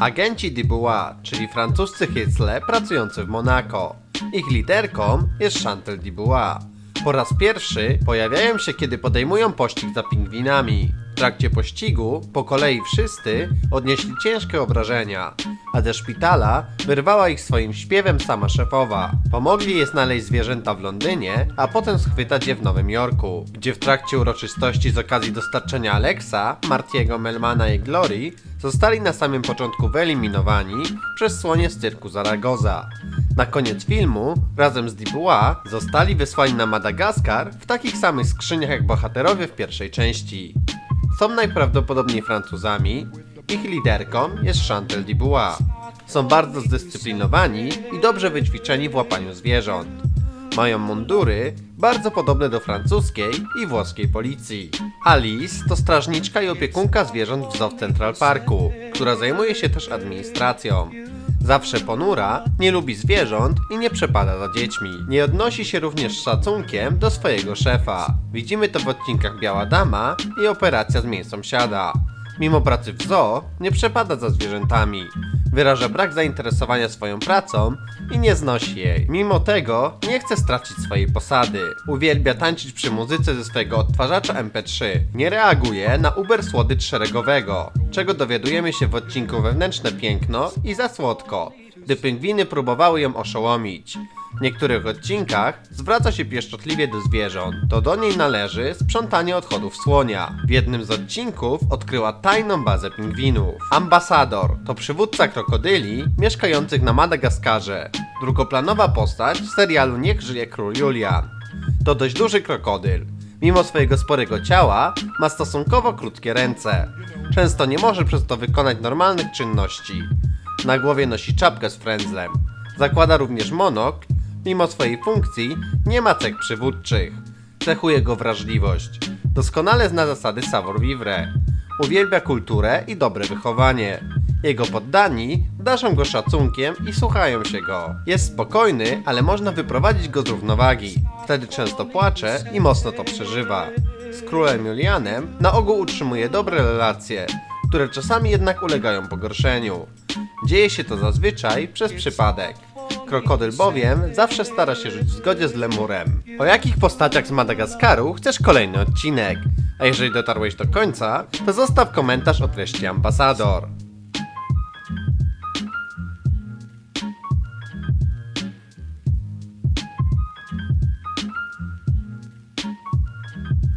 Agenci Dubois, czyli francuscy hycle pracujący w Monako. Ich liderką jest Chantal Dubois. Po raz pierwszy pojawiają się, kiedy podejmują pościg za pingwinami. Trakcie pościgu po kolei wszyscy odnieśli ciężkie obrażenia, a ze szpitala wyrwała ich swoim śpiewem sama szefowa. Pomogli jej znaleźć zwierzęta w Londynie, a potem schwytać je w Nowym Jorku, gdzie w trakcie uroczystości z okazji dostarczenia Alexa, Martiego Melmana i Glory zostali na samym początku wyeliminowani przez słonie z cyrku Zaragoza. Na koniec filmu, razem z Dubois, zostali wysłani na Madagaskar w takich samych skrzyniach jak bohaterowie w pierwszej części. Są najprawdopodobniej Francuzami, ich liderką jest Chantal Dubois. Są bardzo zdyscyplinowani i dobrze wyćwiczeni w łapaniu zwierząt. Mają mundury bardzo podobne do francuskiej i włoskiej policji. Alice to strażniczka i opiekunka zwierząt w Zoo Central Parku, która zajmuje się też administracją. Zawsze ponura, nie lubi zwierząt i nie przepada za dziećmi. Nie odnosi się również z szacunkiem do swojego szefa. Widzimy to w odcinkach Biała Dama i Operacja Zmień Sąsiada. Mimo pracy w zoo, nie przepada za zwierzętami. Wyraża brak zainteresowania swoją pracą i nie znosi jej. Mimo tego nie chce stracić swojej posady. Uwielbia tańczyć przy muzyce ze swojego odtwarzacza MP3. Nie reaguje na Uber słodycz szeregowego, czego dowiadujemy się w odcinku Wewnętrzne Piękno i Za Słodko, gdy pingwiny próbowały ją oszołomić. W niektórych odcinkach zwraca się pieszczotliwie do zwierząt. To do niej należy sprzątanie odchodów słonia. W jednym z odcinków odkryła tajną bazę pingwinów. Ambasador to przywódca krokodyli mieszkających na Madagaskarze. Drugoplanowa postać w serialu Niech żyje król Julian. To dość duży krokodyl. Mimo swojego sporego ciała ma stosunkowo krótkie ręce. Często nie może przez to wykonać normalnych czynności. Na głowie nosi czapkę z frędzlem. Zakłada również monok, mimo swojej funkcji nie ma cech przywódczych. Cechuje go wrażliwość. Doskonale zna zasady savoir vivre. Uwielbia kulturę i dobre wychowanie. Jego poddani darzą go szacunkiem i słuchają się go. Jest spokojny, ale można wyprowadzić go z równowagi. Wtedy często płacze i mocno to przeżywa. Z królem Julianem na ogół utrzymuje dobre relacje, które czasami jednak ulegają pogorszeniu. Dzieje się to zazwyczaj przez przypadek. Krokodyl bowiem zawsze stara się żyć w zgodzie z lemurem. O jakich postaciach z Madagaskaru chcesz kolejny odcinek? A jeżeli dotarłeś do końca, to zostaw komentarz o treści ambasador.